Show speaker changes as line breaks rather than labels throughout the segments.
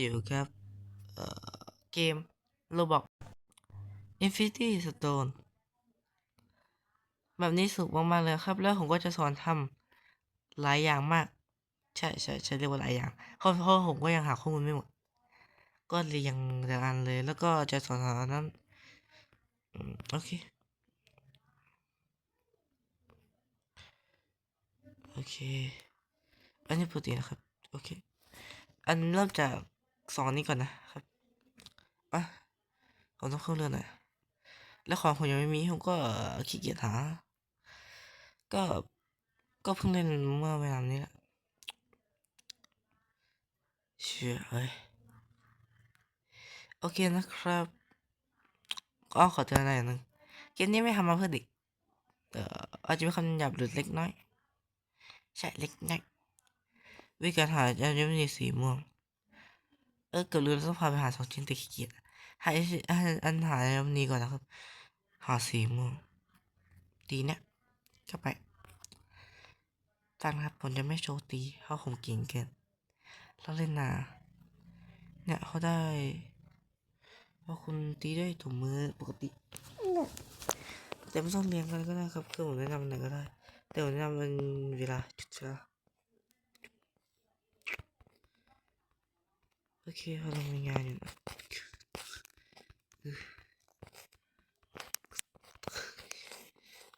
อยู่กับเกมโ o บอก Infinity Stone แบบนี้สุกมากๆเลยครับ แล้วผมก็จะสอนทำหลายอย่างมาก ใช่ใช่ใช่เรียกว่าหลายอย่างเพราะเพราะผมก็ยังหาข้อมูลไม่หมด ก็เรียงแต่อันเลย แล้วก็จะสอนสอนนั้นโอเคโอเค อันนี้ปกตินะครับ โอเค อันเริ่มจาก สองนี้ก่อนนะครับอะผมต้องเข้าเรื่องหน่อยแล้วของผมยังไม่มีผมก็ขี้เกียจหา ก็ก็เพิ่งเล่นเมื่อเวลานี้แหละเชื่อเอ้ยโอเคนะครับก็ขอเตือนอะไรหนึ่งเกมนี้ไม่ทำมาเพื่อเด็กเอ่ออาจจะมีคำหยาบหรือเล็กน้อย ใช่เล็กน้อยวิการหาจะยังมีสีม่วง ออเกือบลืมต้องพาไปหาสองชิ้นแต่ขี้เกียจหาไอ้สิอันอันหาอันนี้ก่อนนะครับ หาสีม่วงตีเนี่ยเข้าไปตั้งครับผมจะไม่โชว์ตีเพราะผมเก่งเกินแล้วเล่นนาเนี่ยเขาได้เพราะคุณตีด้วยถุงมือปกติ แต่ไม่ต้องเรียนกันก็ได้ครับคือผมแนะนำหน่อยก็ได้ แต่ผมแนะนำเป็นเวลาจุดเวลา โอเคเรามีงานอยู่นะ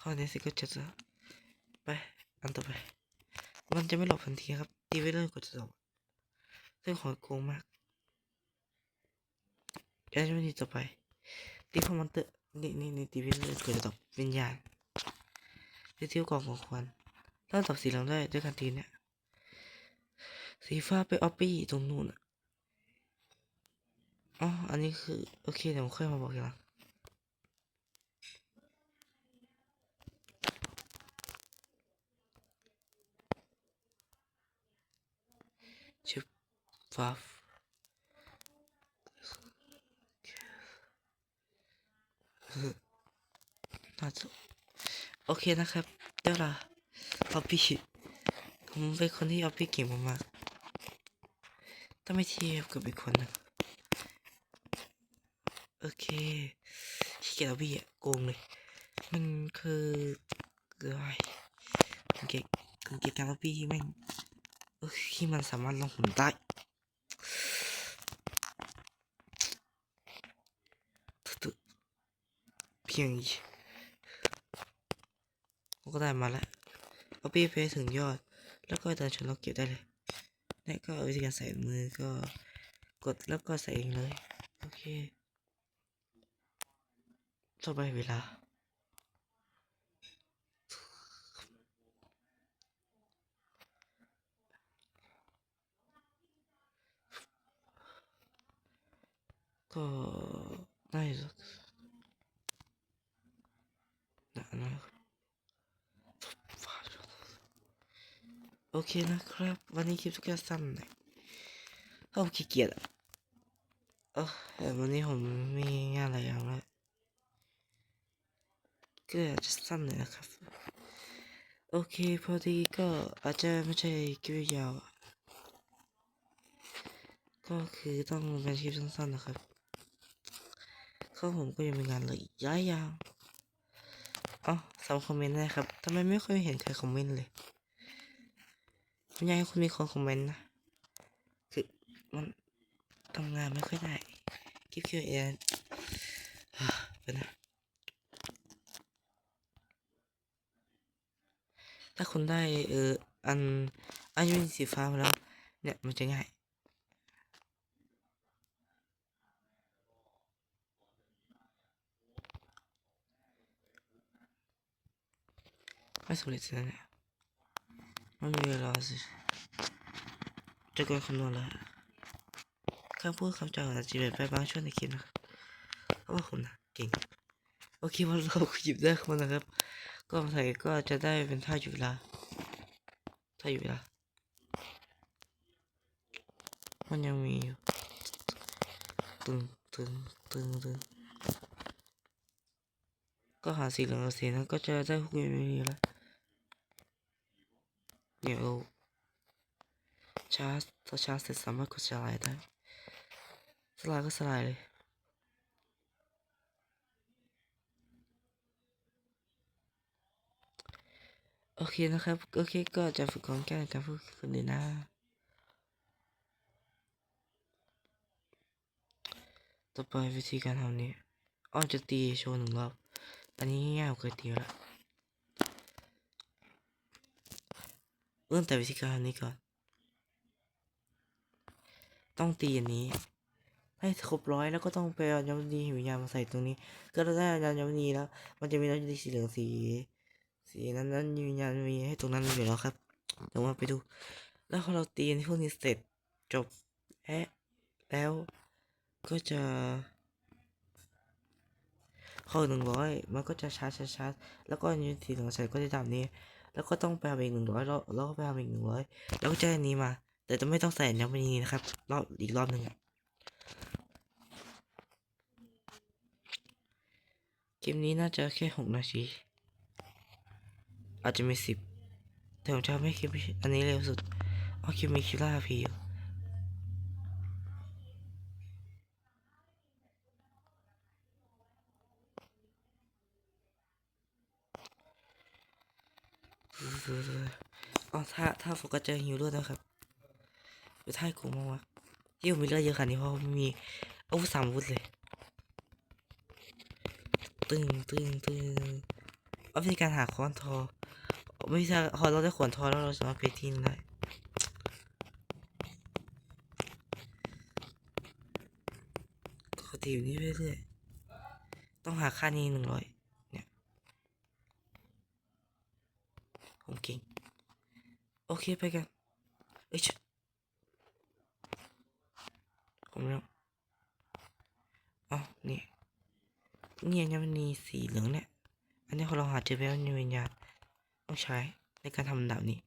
ข้อนี้สิก็จะจะไป อันต่อไป มันจะไม่หลบทันทีครับ ตีไปเรื่อยกว่าจะจบซึ่งของโกงมากแล้วจะไม่ดีต่อไป ตีพอมันเตะนี่นี่นี่ตีไปเรื่อยกว่าจะจบวิญญาณตีทิ้วกองของควันถ้าตอบสีเหลืองได้ด้วยการตีเนี่ยสีฟ้าไปออปปี้ตรงนู้นอะ อ๋อ อันนี้คือ โอเค เดี๋ยวผมค่อยมาบอกทีหลังชิบฟ้าน่าจะโอเคนะครับ เดี๋ยวละออปปี้ผมเป็นคนที่ออปปี้เก่งมากๆถ้าไม่เทียบกับอีกคนนึง เคขี้เกียจเอาพี่อะโกงเลย มันคือเกยเก่งเก่งการเอาพี่ที่แม่งเออที่มันสามารถลงหุ่นได้ตึ๊ดเพียงอีกก็ได้มาแล้วเอาพี่ไปถึงยอด แล้วก็เดินชนล็อกเก็บได้เลยนี่ก็วิธีการใส่มือก็กดแล้วก็ใส่เองเลย โอเค ต่อไปเวลาก็ได้สักนะนะครับโอเคนะครับ วันนี้คลิปทุกอย่างสั้นหน่อยเพราขี้เกียจอะเออวันนี้ผมมีงานหลายอย่างแล้ว ก็อาจจะสั้นหน่อยนะครับ โอเคพอดีก็อาจจะไม่ใช่คลิปยาว ก็คือต้องเป็นคลิปสั้นๆนะครับข้าผมก็ยังมีงานเลยอีกหลายยางอ๋อสามคอมเมนต์นะครับทำไมไม่ค่อยเห็นใครคอมเมนต์เลยผมอยากให้คุณมีคนคอมเมนต์นะ คือมันทำงานไม่ค่อยได้คลิป Q&A เป็นนะ ถ้าคุณได้เอออันอันยูนิสีฟ้ามาแล้ว เนี่ยมันจะง่ายไม่สำเร็จแล้วเนี่ยไม่มีเวลาสิจะกดคำนวณแล้วคำพูดคำจาอาจจะเปลี่ยนไปบางช่วงในคลิปนะครับเพราะว่าคุณนะเก่งโอเควันเราหยิบได้คนนะครับ ก็ใส่ก็จะได้เป็นท่าอยู่เวลาท่าอยู่เวลา มันยังมีอยู่ตึงตึงตึงตึงก็หาสีเหลืองกับสีนั้นก็จะได้พวกนี้แล้วเดี๋ยวชาร์จถ้าชาร์จเสร็จสามารถกดชาร์จได้สลายก็สลายเลย โอเคนะครับ โอเคก็จะฝึกของแก้การพูดคนอื่นนะต่อไปวิธีการทำนี้อ้อจะตีโชว์หนึ่งรอบ อันนี้ง่ายกว่าเคยตีแล้วเริ่มแต่วิธีการทำนี้ก่อน ต้องตีอันนี้ ให้ครบร้อยแล้วก็ต้องไปเอายำดีหิวยามาใส่ตรงนี้ ก็ได้ยำยำดีแล้ว มันจะมีน้ำดีสีเหลืองสี สีนั้นนั้นยืนยันมีให้ตรงนั้นอยู่แล้วครับเดี๋ยวมาไปดู แล้วพอเราตีอันพวกนี้เสร็จจบแอะแล้วก็จะเข้าหนึ่งร้อยมันก็จะชาร์จชาร์จชาร์จแล้วก็ยืนสีเหลืองใส่ก็จะตามนี้ แล้วก็ต้องไปทำอีกหนึ่งร้อยแล้วแล้วก็ไปทำอีกหนึ่งร้อยแล้วก็จะอันนี้มา แต่จะไม่ต้องใส่น้ำมันนี้นะครับ รอบอีกรอบหนึ่งอะเกมนี้น่าจะแค่หกนาที อาจจะมีสิบแต่ผมจะไม่คลิปอันนี้เร็วสุด เอาคลิปมีคิล่าพีอยู่อ๋อถ้าถ้าโฟกัสเจอฮิวด้วยนะครับไปท้ายกูมากวะที่ผมมีเลือดเยอะขนาดนี้เพราะผมมีอาวุธสามอาวุธเลย ตึงตึงตึงเอาวิธีการหาค้อนทอ ไม่ใช่พอเราได้ขวนทอแล้วเราสามารถไปที่นั่นได้ก็ตีอยู่นี่เรื่อยๆต้องหาค่านี้หนึ่งร้อยเนี่ยผมเก่งโอเคไปกันเอ้ยชผมแล้วอ๋อนี่เนี่ยังมันมีสีเหลืองเนี่ย อันนี้พอเราหาเจอแล้วในวิญญาณ ต้องใช้ในการทำดาบนี้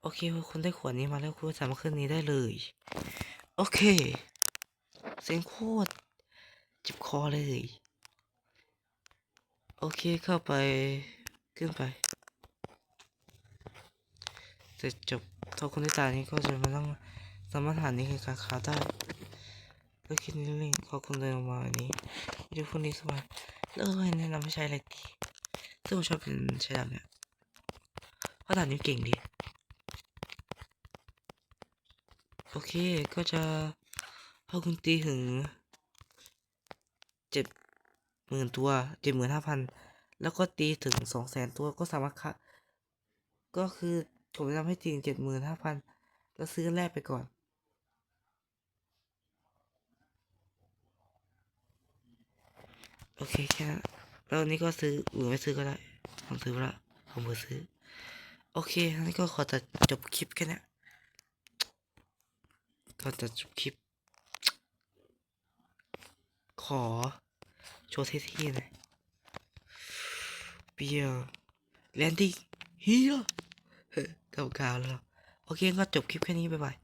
โอเคคุณได้ขวดนี้มาแล้วคุณสามารถขึ้นนี้ได้เลย โอเค เสียงโคตรจ็บคอเลย โอเคเข้าไปขึ้นไปเสร็จจบถ้าคนที่ตานี้ก็จะมาต้องสามารถหานี้คือการค้าได้ก็คิดนิดนึงพอคุณเดินออกมาอันนี้ดูพวกนี้เข้ามา แล้วก็แนะนำให้ใช้อะไรดีซึ่งผมชอบเป็นใช้ดาบเนี่ยเพราะดาบนี้เก่งดี โอเคก็จะพอคุณตีถึงเจ็ดหมื่นตัวเจ็ดหมื่นห้าพันแล้วก็ตีถึงสองแสนตัวก็สามารถคะก็คือผมแนะนำให้ตีเจ็ดหมื่นห้าพันแล้วซื้อแรกไปก่อน โอเคแค่นั้นแล้วอันนี้ก็ซื้อหรือไม่ซื้อก็ได้ผมซื้อและผมเพิ่ซื้อ โอเคอันนี้ก็ขอตัดจบคลิปแค่นี้ยก็ตัดจบคลิป ขอ โชว์เท่ๆหน่อยเปียแลนดิ้งเฮียเฮ้ยเก่าๆแล้ว โอเค ก็จบคลิปแค่นี้ บ๊ายบาย